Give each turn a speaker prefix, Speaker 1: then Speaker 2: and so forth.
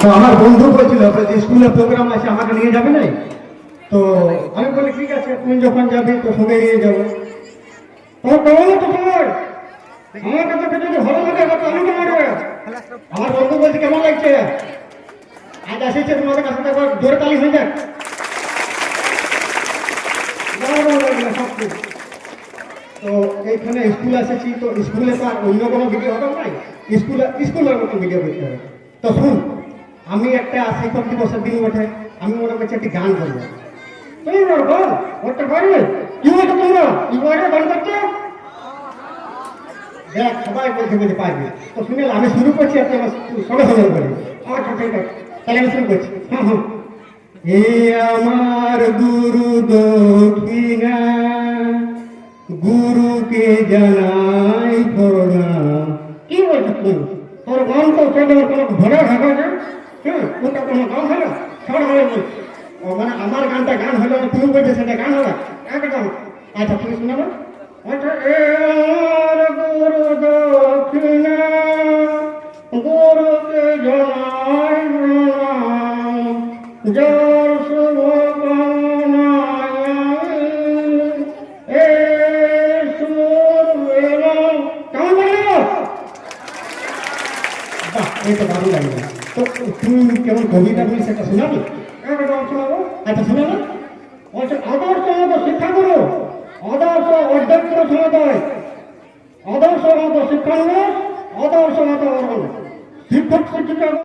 Speaker 1: তো আমার বন্ধু বলছিল স্কুলে প্রোগ্রাম আছে, আমাকে নিয়ে যাবে নাই? তো আমি বলি, ঠিক আছে, তুমি যখন যাবে, তো সঙ্গে নিয়ে যাব। আমার ভালো বন্ধু বলছে, কেমন লাগছে? আজ আসেছে তোমাদের কাছে একবার জোরে তালি হয়ে যাক। তো এইখানে স্কুল এসেছি, তো স্কুলে তো আর অন্য কোনো ভিডিও হবে নাই। স্কুলে, স্কুলের মতো ভিডিও করতে হবে। তো শুন আমি একটা শিক্ষক দিবসের দিন ওঠে আমি মনে করছি একটি গান করব। তুমি বল বল করতে পারবে? কি বলছো তোমরা? কি করে গান করছ? দেখ, সবাই বলছে বলতে পারবে। তো শুনে আমি শুরু করছি আপনি আমার সঙ্গে সঙ্গে করে তাহলে আমি শুরু করছি। হ্যাঁ হ্যাঁ। এ আমার গুরু দক্ষিণা, গুরুকে জানাই প্রণাম কি বলছিস তুই তোর গান তো চলে কোনো ঘরে যায়? হ্যাঁ কোনটা কোনো গান হলো? সব হলো মানে আমার গানটা গান হলো, তুমি বলছো সেটা গান হলো একদম আচ্ছা তুমি শুনাবো? আচ্ছা এ গুরু দক্ষিণা গুরুকে জানাই প্রণাম বাহ ভালো লাগবে তো তুমি কেমন কবিতা বলিস একটা শোনাবি? একদম শোনাবো একটা শোনাবো? বলছে আদর্শ আমাদের শিক্ষা করো আদর্শ অধ্যক্ষ সমাদয় আদর্শ আমাদের শিক্ষাঙ্গ আদর্শ আমাদের শিক্ষক, শিক্ষিকা।